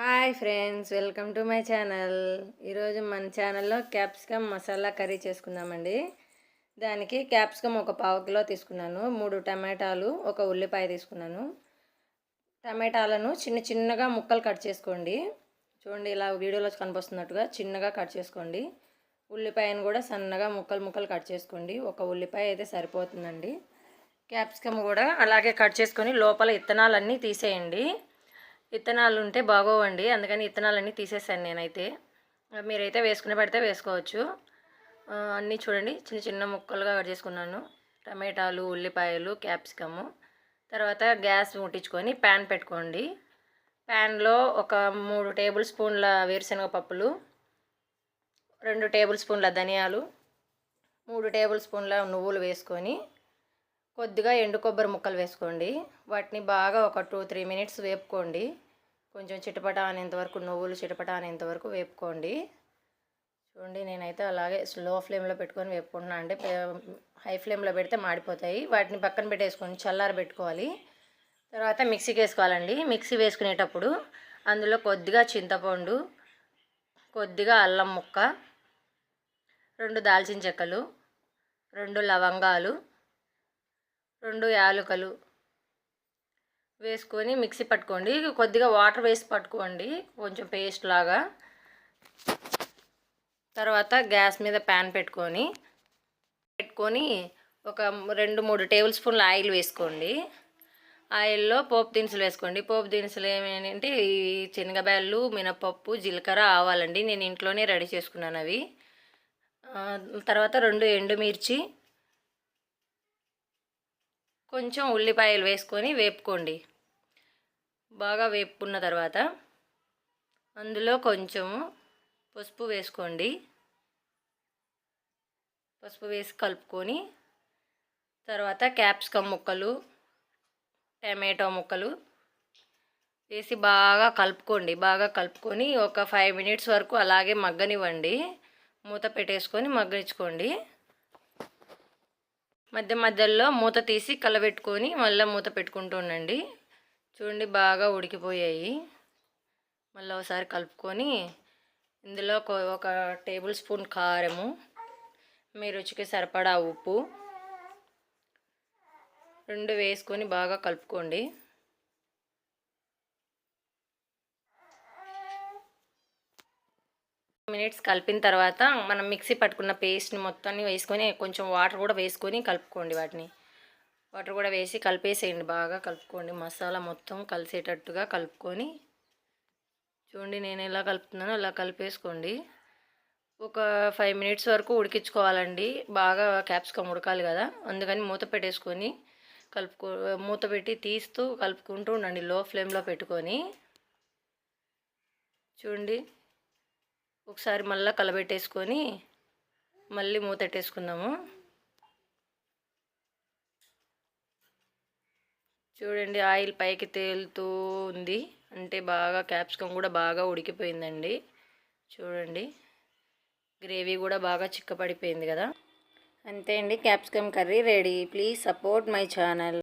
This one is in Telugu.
Hi friends welcome to my channel. ఈరోజు మన ఛానల్లో క్యాప్సికమ్ మసాలా కర్రీ చేసుకుందామండి. దానికి క్యాప్సికమ్ ఒక పావు కిలో తీసుకున్నాను మూడు టమాటాలు ఒక ఉల్లిపాయ తీసుకున్నాను. టమాటాలను చిన్న చిన్నగా ముక్కలు కట్ చేసుకోండి. చూడండి ఇలా వీడియోలో కనిపిస్తున్నట్టుగా చిన్నగా కట్ చేసుకోండి. ఉల్లిపాయను కూడా సన్నగా ముక్కలు ముక్కలు కట్ చేసుకోండి. ఒక ఉల్లిపాయ అయితే సరిపోతుందండి. క్యాప్సికమ్ కూడా అలాగే కట్ చేసుకొని లోపల ఇత్తనాలన్నీ తీసేయండి. విత్తనాలు ఉంటే బాగోవండి. అందుకని విత్తనాలన్నీ తీసేసాను నేనైతే. మీరైతే వేసుకునే పడితే వేసుకోవచ్చు. అన్నీ చూడండి. చిన్న చిన్న ముక్కలుగా కట్ చేసుకున్నాను. టమాటాలు ఉల్లిపాయలు క్యాప్సికము. తర్వాత గ్యాస్ ముట్టించుకొని ప్యాన్ పెట్టుకోండి. ప్యాన్లో ఒక మూడు టేబుల్ స్పూన్ల వేరుశనగ పప్పులు రెండు టేబుల్ స్పూన్ల ధనియాలు మూడు టేబుల్ స్పూన్ల నువ్వులు వేసుకొని కొద్దిగా ఎండు కొబ్బరి ముక్కలు వేసుకోండి. వాటిని బాగా ఒక టూ త్రీ మినిట్స్ వేపుకోండి. కొంచెం చిటపట అనేంత వరకు నువ్వులు చిటపట అనేంత వరకు వేపుకోండి. చూడండి నేనైతే అలాగే స్లో ఫ్లేమ్లో పెట్టుకొని వేపుకుంటున్నాను అంటే హై ఫ్లేమ్లో పెడితే మాడిపోతాయి. వాటిని పక్కన పెట్టేసుకొని చల్లార పెట్టుకోవాలి. తర్వాత మిక్సీకి వేసుకోవాలండి. మిక్సీ వేసుకునేటప్పుడు అందులో కొద్దిగా చింతపండు కొద్దిగా అల్లం ముక్క రెండు దాల్చిన చెక్కలు రెండు లవంగాలు రెండు యాలకులు వేసుకొని మిక్సీ పట్టుకోండి. కొద్దిగా వాటర్ వేసి పట్టుకోండి. కొంచెం పేస్ట్ లాగా. తర్వాత గ్యాస్ మీద ప్యాన్ పెట్టుకొని పెట్టుకొని ఒక రెండు మూడు టేబుల్ స్పూన్ల ఆయిల్ వేసుకోండి. ఆయిల్లో పోపు దినుసులు వేసుకోండి. పోపు దినుసులు ఏమేంటంటే ఈ శనగబ్యాళ్ళు మినపప్పు జీలకర్ర ఆవాలండి. నేను ఇంట్లోనే రెడీ చేసుకున్నాను అవి. తర్వాత రెండు ఎండుమిర్చి కొంచెం ఉల్లిపాయలు వేసుకొని వేపుకోండి. బాగా వేపుకున్న తర్వాత అందులో కొంచెం పసుపు వేసుకోండి. పసుపు వేసి కలుపుకొని తర్వాత క్యాప్సికమ్ ముక్కలు టమాటో ముక్కలు వేసి బాగా కలుపుకోండి. బాగా కలుపుకొని ఒక ఫైవ్ మినిట్స్ వరకు అలాగే మగ్గనివ్వండి. మూత పెట్టేసుకొని మగ్గనిచ్చుకోండి. మధ్య మధ్యలో మూత తీసి కలబెట్టుకొని మళ్ళీ మూత పెట్టుకుంటూ ఉండండి. చూడండి బాగా ఉడికిపోయాయి. మళ్ళీ ఒకసారి కలుపుకొని ఇందులో ఒక టేబుల్ స్పూన్ కారము మీ రుచికి సరిపడా ఉప్పు రెండు వేసుకొని బాగా కలుపుకోండి. మినిట్స్ కలిపిన తర్వాత మనం మిక్సీ పట్టుకున్న పేస్ట్ని మొత్తాన్ని వేసుకొని కొంచెం వాటర్ కూడా వేసుకొని కలుపుకోండి వాటిని. వాటర్ కూడా వేసి కలిపేసేయండి బాగా కలుపుకోండి. మసాలా మొత్తం కలిసేటట్టుగా కలుపుకొని. చూడండి నేను ఎలా కలుపుతున్నానో అలా కలిపేసుకోండి. ఒక ఫైవ్ మినిట్స్ వరకు ఉడికించుకోవాలండి. బాగా క్యాప్సికమ్ ఉడకాలి కదా అందుకని మూత పెట్టేసుకొని కలుపుకో మూత పెట్టి తీస్తూ కలుపుకుంటూ ఉండండి లో ఫ్లేమ్లో పెట్టుకొని. చూడండి. ఒకసారి మళ్ళీ కలబెట్టేసుకొని మళ్ళీ మూతెట్టేసుకుందాము. చూడండి ఆయిల్ పైకి తేలుతూ ఉంది. అంటే బాగా క్యాప్సికమ్ కూడా బాగా ఉడికిపోయిందండి. చూడండి గ్రేవీ కూడా బాగా చిక్కపడిపోయింది కదా. అంతే అండి capsicum curry ready. Please support my channel.